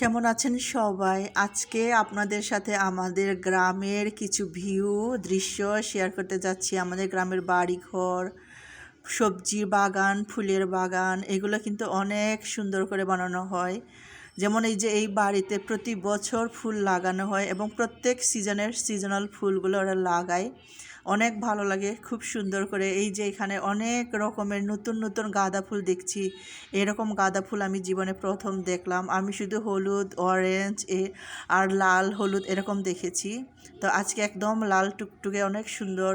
কেমন আছেন সবাই? আজকে আপনাদের সাথে আমাদের গ্রামের কিছু ভিউ দৃশ্য শেয়ার করতে যাচ্ছি। আমাদের গ্রামের বাড়ি ঘর সবজির বাগান, ফুলের বাগান, এগুলো কিন্তু অনেক সুন্দর করে বানানো হয়। যেমন এই যে এই বাড়িতে প্রতি বছর ফুল লাগানো হয় এবং প্রত্যেক সিজনের সিজনাল ফুলগুলো ওরা লাগায়। অনেক ভালো লাগে, খুব সুন্দর করে। এই যে এখানে অনেক রকমের নতুন নতুন গাঁদা ফুল দেখছি। এরকম গাঁদা ফুল আমি জীবনে প্রথম দেখলাম। আমি শুধু হলুদ অরেঞ্জ এ আর লাল, হলুদ এরকম দেখেছি। তো আজকে একদম লাল টুকটুকে অনেক সুন্দর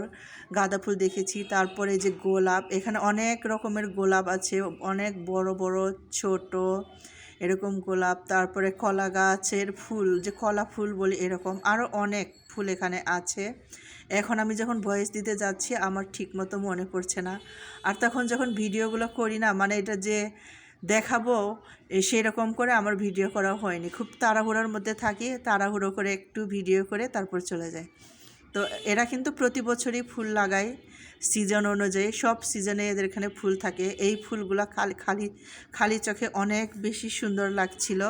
গাঁদা ফুল দেখেছি। তারপরে যে গোলাপ, এখানে অনেক রকমের গোলাপ আছে। অনেক বড় বড়, ছোট এরকম গোলাপ, তারপরে কলা গাছের ফুল, যে কলা ফুল বলি এরকম আরও অনেক ফুল এখানে আছে। এখন আমি যখন ভয়েস দিতে যাচ্ছি, আমার ঠিক মতো মনে পড়ছে না। আর তখন যখন ভিডিওগুলো করি না মানে এটা যে দেখাবো, এ সেরকম করে আমার ভিডিও করা হয়নি। খুব তাড়াহুড়োর মধ্যে থাকি, তাড়াহুড়ো করে একটু ভিডিও করে তারপর চলে যায় তো এরা কিন্তু প্রতি বছরই ফুল লাগায় সিজন অনুযায়ী, সব সিজনে এদের এখানে ফুল থাকে। এই ফুলগুলো খালি খালি খালি চোখে অনেক বেশি সুন্দর লাগছিল।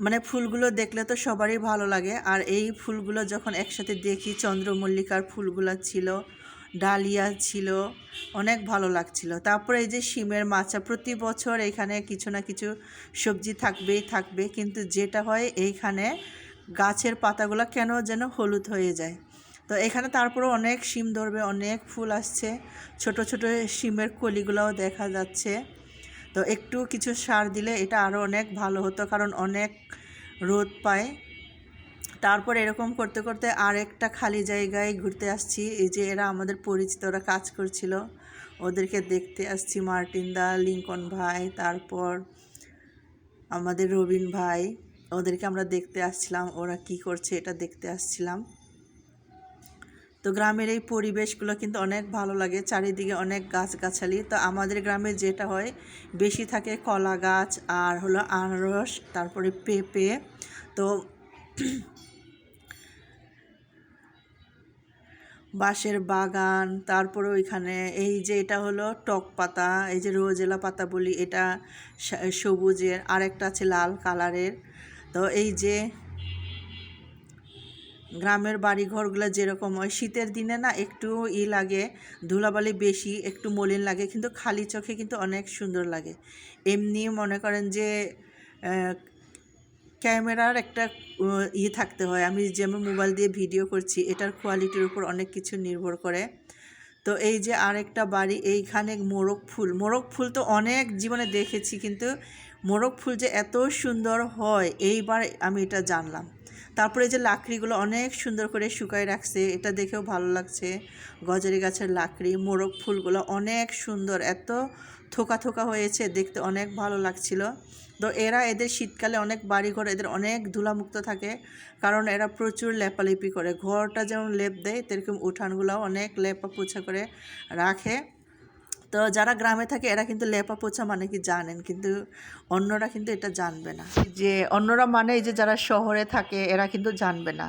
মানে ফুলগুলো দেখলে তো সবারই ভালো লাগে। আর এই ফুলগুলো যখন একসাথে দেখি, চন্দ্রমল্লিকার ফুলগুলো ছিল, ডালিয়া ছিল, অনেক ভালো লাগছিল। তারপরে এই যে শিমের মাচা, প্রতি বছর এখানে কিছু না কিছু সবজি থাকবেই থাকবে। কিন্তু যেটা হয়, এইখানে গাছের পাতাগুলো কেন যেন হলুদ হয়ে যায়। তো এখানে তারপরে অনেক শিম ধরবে, অনেক ফুল আসছে। ছোট ছোট শিমের কলিগুলোও দেখা যাচ্ছে। তো একটু কিছু সার দিলে এটা আরও অনেক ভালো হতো, কারণ অনেক রোদ পায়। তারপর এরকম করতে করতে আরেকটা খালি জায়গায় ঘুরতে আসছি। এই যে এরা আমাদের পরিচিত, ওরা কাজ করছিল। ওদেরকে দেখতে আসছি, মার্টিন দা, লিঙ্কন ভাই, তারপর আমাদের রবিন ভাই। ওদেরকে আমরা দেখতে আসছিলাম, ওরা কি করছে এটা দেখতে আসছিলাম। তো গ্রামের এই পরিবেশগুলো কিন্তু অনেক ভালো লাগে, চারিদিকে অনেক গাছগাছালি। তো আমাদের গ্রামে যেটা হয়, বেশি থাকে কলা গাছ আর হলো আনারস, তারপরে পেঁপে। তো বাঁশের বাগান, তারপরে ওইখানে এই যে এটা হলো টক পাতা, এই যে রোজেলা পাতা বলি, এটা সবুজের। আরেকটা আছে লাল কালারের। তো এই যে গ্রামের বাড়ি ঘরগুলো যেরকম হয় শীতের দিনে না একটু ই লাগে ধুলাবালি বেশি একটু মলিন লাগে কিন্তু খালি চোখে কিন্তু অনেক সুন্দর লাগে। এমনি মনে করেন যে ক্যামেরার একটা আহ, ই থাকতে হয়। আমি যেমন মোবাইল দিয়ে ভিডিও করছি এটার কোয়ালিটির উপর অনেক কিছু নির্ভর করে। তো এই যে আরেকটা বাড়ি এইখানে মোরগ ফুল মোরগ ফুল তো অনেক জীবনে দেখেছি কিন্তু মোরগ ফুল যে এত সুন্দর হয়, এইবার আমি এটা জানলাম। তারপরে যে লাকড়িগুলো অনেক সুন্দর করে শুকায় রাখছে, এটা দেখেও ভালো লাগছে। গজারি গাছের লাকড়ি, মোরগ ফুলগুলো অনেক সুন্দর, এত থোকা থোকা হয়েছে, দেখতে অনেক ভালো লাগছিল। তো এরা এদের শীতকালে অনেক বাড়িঘর, এদের অনেক ধুলামুক্ত থাকে, কারণ এরা প্রচুর লেপালেপি করে। ঘরটা যেমন লেপ দেয়, তেরকম উঠানগুলো অনেক লেপা পোছা করে রাখে। তো যারা গ্রামে থাকে, এরা কিন্তু লেপা পোছা মানে কি জানেন, কিন্তু অন্যরা কিন্তু এটা জানবে না। যে অন্যরা মানে যে যারা শহরে থাকে, এরা কিন্তু জানবে না।